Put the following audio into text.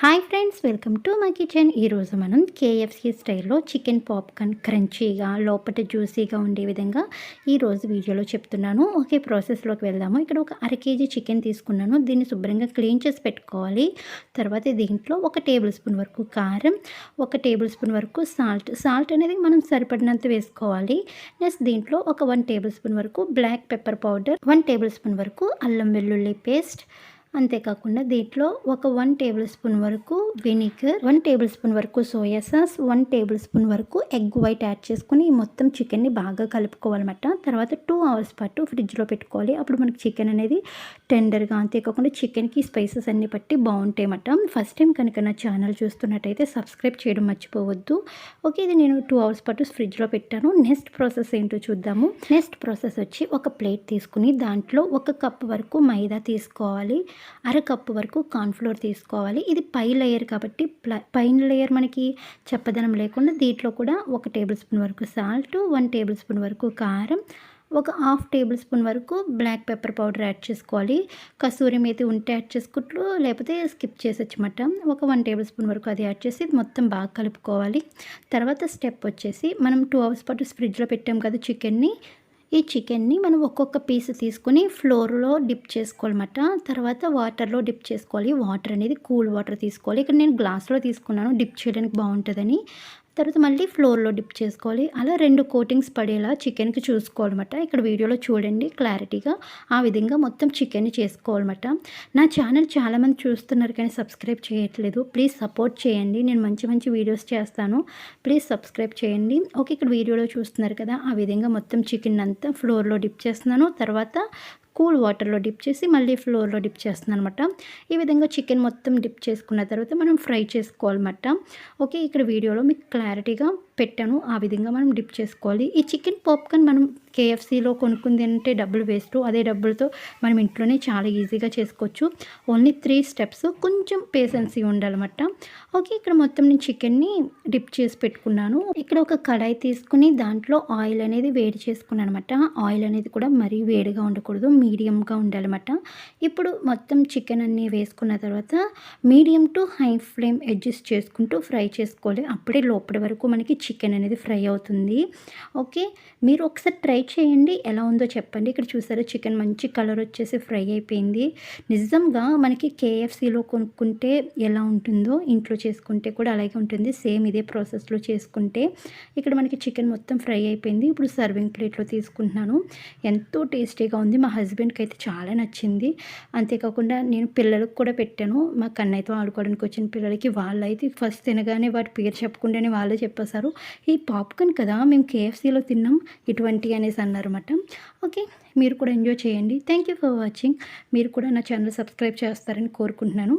Hi friends welcome to my kitchen. ఈరోజు మనం KFC స్టైల్లో చికెన్ పాప్కార్న్ క్రంచీగా లోపల జ్యూసీగా ఉండే విధంగా ఈరోజు వీడియోలో చెప్తున్నాను. ఓకే ప్రాసెస్లోకి వెళ్దాము. ఇక్కడ ఒక అర కేజీ చికెన్ తీసుకున్నాను. దీన్ని శుభ్రంగా క్లీన్ చేసి పెట్టుకోవాలి. తర్వాత దీంట్లో ఒక టేబుల్ స్పూన్ వరకు కారం ఒక టేబుల్ స్పూన్ వరకు సాల్ట్. సాల్ట్ అనేది మనం సరిపడినంత వేసుకోవాలి. నెక్స్ట్ దీంట్లో ఒక వన్ టేబుల్ స్పూన్ వరకు black pepper powder one tablespoon వరకు అల్లం వెల్లుల్లి పేస్ట్ అంతేకాకుండా దీంట్లో ఒక వన్ టేబుల్ స్పూన్ వరకు వెనిగర్ వన్ టేబుల్ స్పూన్ వరకు soya sauce one table spoon వరకు ఎగ్ వైట్ యాడ్ చేసుకుని ఈ మొత్తం చికెన్ని బాగా కలుపుకోవాలన్నమాట. తర్వాత టూ అవర్స్ పాటు ఫ్రిడ్జ్లో పెట్టుకోవాలి. అప్పుడు మనకి చికెన్ అనేది టెండర్గా అంతేకాకుండా చికెన్కి స్పైసెస్ అన్ని బట్టి బాగుంటాయి అన్నమాట ఫస్ట్ టైం కనుక నా ఛానల్ చూస్తున్నట్టయితే సబ్స్క్రైబ్ చేయడం మర్చిపోవద్దు. ఓకే ఇది నేను టూ అవర్స్ పాటు ఫ్రిడ్జ్లో పెట్టాను. నెక్స్ట్ ప్రాసెస్ ఏంటో చూద్దాము. నెక్స్ట్ ప్రాసెస్ వచ్చి ఒక ప్లేట్ తీసుకుని దాంట్లో ఒక కప్ వరకు మైదా తీసుకోవాలి. అర కప్పు వరకు కార్న్ఫ్లోర్ తీసుకోవాలి. ఇది పై లేయర్ కాబట్టి పైన లేయర్ మనకి చెప్పదనం లేకుండా దీంట్లో కూడా ఒక టేబుల్ స్పూన్ వరకు సాల్ట్ వన్ టేబుల్ స్పూన్ వరకు కారం ఒక హాఫ్ టేబుల్ స్పూన్ వరకు బ్లాక్ పెప్పర్ పౌడర్ యాడ్ చేసుకోవాలి. కసూరి మేతి ఉంటే యాడ్ చేసుకుంటూ లేకపోతే స్కిప్ చేసొచ్చమాట ఒక వన్ టేబుల్ స్పూన్ వరకు అది యాడ్ చేసి మొత్తం బాగా కలుపుకోవాలి. తర్వాత స్టెప్ వచ్చేసి మనం టూ అవర్స్ పాటు ఫ్రిడ్జ్లో పెట్టాం కదా చికెన్ని ఈ చికెన్ని మనం ఒక్కొక్క పీస్ తీసుకొని ఫ్లోర్లో డిప్ చేసుకోవాలన్నమాట. తర్వాత వాటర్లో డిప్ చేసుకోవాలి. వాటర్ అనేది కూల్ వాటర్ తీసుకోవాలి. ఇక్కడ నేను గ్లాస్లో తీసుకున్నాను. డిప్ చేయడానికి బాగుంటుందని. తర్వాత మళ్ళీ ఫ్లోర్లో డిప్ చేసుకోవాలి. అలా రెండు కోటింగ్స్ పడేలా చికెన్కి చూసుకోవాలన్నమాట. ఇక్కడ వీడియోలో చూడండి క్లారిటీగా. ఆ విధంగా మొత్తం చికెన్ని చేసుకోవాలన్నమాట. నా ఛానల్ చాలామంది చూస్తున్నారు కానీ సబ్స్క్రైబ్ చేయట్లేదు. ప్లీజ్ సపోర్ట్ చేయండి. నేను మంచి మంచి వీడియోస్ చేస్తాను. ప్లీజ్ సబ్స్క్రైబ్ చేయండి. ఓకే ఇక్కడ వీడియోలో చూస్తున్నారు కదా. ఆ విధంగా మొత్తం చికెన్ అంతా ఫ్లోర్లో డిప్ చేస్తున్నాను. తర్వాత కూల్ వాటర్లో డిప్ చేసి మళ్ళీ ఫ్లోర్లో డిప్ చేస్తున్నాను అనమాట ఈ విధంగా చికెన్ మొత్తం డిప్ చేసుకున్న తర్వాత మనం ఫ్రై చేసుకోవాలన్నమాట. ఓకే ఇక్కడ వీడియోలో మీకు క్లారిటీగా పెట్టాను. ఆ విధంగా మనం డిప్ చేసుకోవాలి. ఈ చికెన్ పాప్కార్న్ మనం కేఎఫ్సీలో కొనుక్కుంది అంటే డబ్బులు వేస్ట్. అదే డబ్బులతో మనం ఇంట్లోనే చాలా ఈజీగా చేసుకోవచ్చు. Only three steps. కొంచెం పేషెన్సీ ఉండాలన్నమాట. ఓకే ఇక్కడ మొత్తం నేను చికెన్ని డిప్ చేసి పెట్టుకున్నాను. ఇక్కడ ఒక కడాయి తీసుకుని దాంట్లో ఆయిల్ అనేది వేడి చేసుకున్నాను అనమాట ఆయిల్ అనేది కూడా మరీ వేడిగా ఉండకూడదు. మీడియంగా ఉండాలన్నమాట. ఇప్పుడు మొత్తం చికెన్ అన్నీ వేసుకున్న తర్వాత medium to high flame adjust చేసుకుంటూ ఫ్రై చేసుకోవాలి. అప్పుడే లోపల వరకు మనకి చికెన్ అనేది ఫ్రై అవుతుంది. ఓకే? మీరు ఒకసారి ట్రై చేయండి. ఎలా ఉందో చెప్పండి. ఇక్కడ చూసారా చికెన్ మంచి కలర్ వచ్చేసి ఫ్రై అయిపోయింది. నిజంగా మనకి కేఎఫ్సీలో కొనుక్కుంటే ఎలా ఉంటుందో ఇంట్లో చేసుకుంటే కూడా అలాగే ఉంటుంది. సేమ్ ఇదే ప్రాసెస్లో చేసుకుంటే ఇక్కడ మనకి చికెన్ మొత్తం ఫ్రై అయిపోయింది. ఇప్పుడు సర్వింగ్ ప్లేట్లో తీసుకుంటున్నాను. ఎంతో టేస్టీగా ఉంది. మా హస్బెండ్కి అయితే చాలా నచ్చింది. అంతేకాకుండా నేను పిల్లలకు కూడా పెట్టాను. మా కన్నయ్యతో ఆడుకోవడానికి వచ్చిన పిల్లలకి వాళ్ళైతే ఫస్ట్ తినగానే వాటి పేరు చెప్పకుండానే వాళ్ళే చెప్పేశారు. ఈ పాప్కార్న్ కదా మేము కేఎఫ్సీలో తిన్నాం. ఇటువంటి అనేసి అన్నారన్నమాట. ఓకే మీరు కూడా ఎంజాయ్ చేయండి. Thank you for watching. మీరు కూడా నా ఛానల్ సబ్స్క్రైబ్ చేస్తారని కోరుకుంటున్నాను.